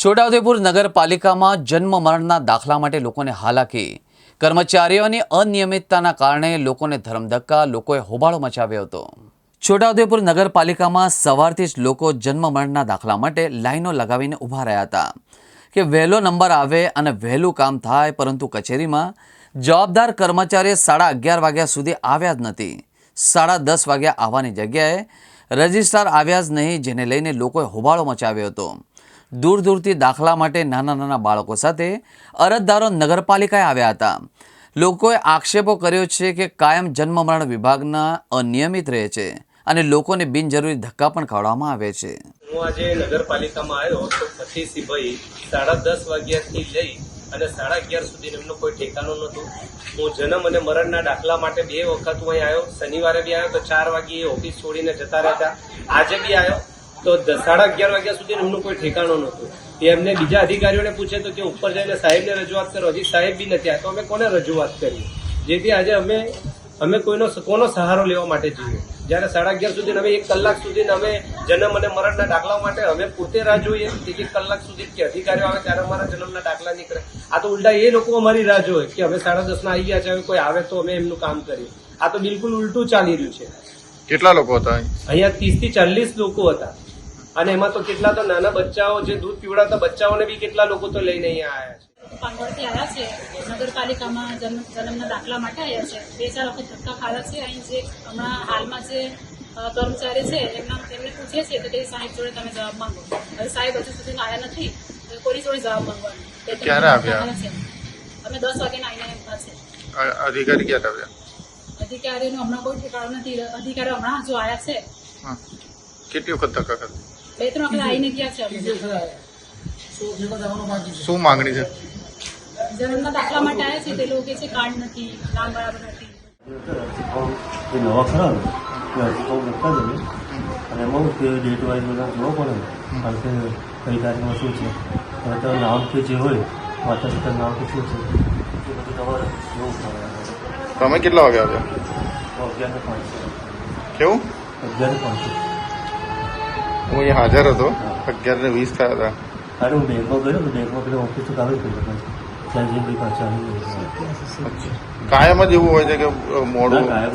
છોટાઉદેપુર નગરપાલિકામાં જન્મ મરણના દાખલા માટે લોકોને હાલાકી. કર્મચારીઓની અનિયમિતતાના કારણે લોકોને ધરમધક્કા, લોકોએ હોબાળો મચાવ્યો હતો. છોટાઉદેપુર નગરપાલિકામાં સવારથી જ લોકો જન્મ મરણના દાખલા માટે લાઈનો લગાવીને ઊભા રહ્યા હતા. કે વહેલો નંબર આવે અને વહેલું કામ થાય, પરંતુ કચેરીમાં જવાબદાર કર્મચારીએ સાડા અગિયાર વાગ્યા સુધી આવ્યા જ નથી. સાડા દસ વાગ્યા આવવાની જગ્યાએ રજિસ્ટ્રાર આવ્યા જ નહીં, જેને લઈને લોકોએ હોબાળો મચાવ્યો હતો. દૂર દૂરથી દાખલા માટે નાના નાના બાળકો સાથે અરજદારો નગરપાલિકાએ આવ્યા હતા. લોકોએ આક્ષેપો કર્યો છે કે કાયમ જન્મ મરણ વિભાગના અનિયમિત રહે છે અને લોકોને બિનજરૂરી ધક્કા પણ ખવડાવવામાં આવે છે. હું આજે નગરપાલિકામાં આવ્યો તો સતીશભાઈ સાડા દસ વાગ્યાથી લઈ અને સાડા અગિયાર સુધી એમનું કોઈ ઠેકાણું નહોતું. હું જન્મ અને મરણના દાખલા માટે બે વખત હું આવ્યો. શનિવારે બી આવ્યો તો ચાર વાગ્યે ઓફિસ છોડીને જતા રહેતા. આજે બી આવ્યો. તો સાડા અગિયાર વાગ્યા સુધી એમનું કોઈ ઠેકાણું નહોતું. એમને બીજા અધિકારીઓને પૂછે તો કે ઉપર જઈને સાહેબને રજૂઆત કરો. હજી સાહેબ બી નથી આ તો અમે કોને રજૂઆત કરી જેથી આજે અમે અમે કોઈનો કોનો સહારો લેવા માટે જઈએ. જ્યારે સાડા અગિયાર સુધી અમે એક કલાક સુધી અમે જન્મ અને મરણના દાખલા માટે અમે પોતે રાહ જોઈએ. એક એક કલાક સુધી કે અધિકારીઓ આવે ત્યારે અમારા જન્મના દાખલા નીકળે. આ તો ઉલટા એ લોકો અમારી રાહ જોઈએ કે અમે સાડા દસ ના આવી ગયા છે હવે કોઈ આવે તો અમે એમનું કામ કરીએ. આ તો બિલકુલ ઉલટું ચાલી રહ્યું છે. કેટલા લોકો હતા અહીંયા ત્રીસથી ચાલીસ લોકો હતા. અને એમાં તો કેટલા તો નાના બચ્ચાઓ જે દૂધ પીવડાતા બચ્ચાઓને બી કેટલા લોકો તો લઈને અહીંયા આવ્યા છે. પાંગોળથી આવ્યા છે. નગરપાલિકામાં જન્મ જન્મના દાખલા માટે આવ્યા છે. બે ચાર વખત ધક્કા ખાધા છે. અહીં જે હમણાં હાલમાં જે કર્મચારી છે એમના એમને પૂછીએ છીએ તો તે સાહેબ જોડે તમે જવાબ માંગો. હવે સાહેબ હજુ સુધી આવ્યા નથી. તો કોની જોડે જવાબ માંગવાનો? ક્યારે આવ્યા? છે. અમે દસ વાગે આવીને છે. અધિકારી ક્યારે આવ્યા અધિકારીનો હમણાં કોઈ ઠેકાણો નથી. અધિકારી હમણાં હજુ આવ્યા છે. કેટલી વખત ધક્કા ખાધી? બે ત્રણ વખત આવીને ગયા છે શું માંગણી છે? જન્મના દાખલા માટે આવ્યા છે તે લોકો કહે છે કાર્ડ નથી નામ બરાબર નથી. નવા ખરા ને? એ અરજી અને એમાં કે ડેટ વાઇઝ બધા જોવો પડે કારણ કે કઈ તારીખમાં શું છે? હવે તો નામ કે જે હોય માતા પિતા નામ કે શું છે? એ બધું તમારે જોવું પડે. તમે કેટલા વાગે આવ્યા? અગિયાર ને પાંચ. કેવું? અગિયાર ને પાંચ. હું અહીં હાજર હતો. અગિયાર ને વીસ થયા હતા. અરે હું બેંકમાં ગયો તો બેંકમાં પેલા ઓફિસ તો કામ કાયમ જ એવું હોય છે કે મોડું ગાયબ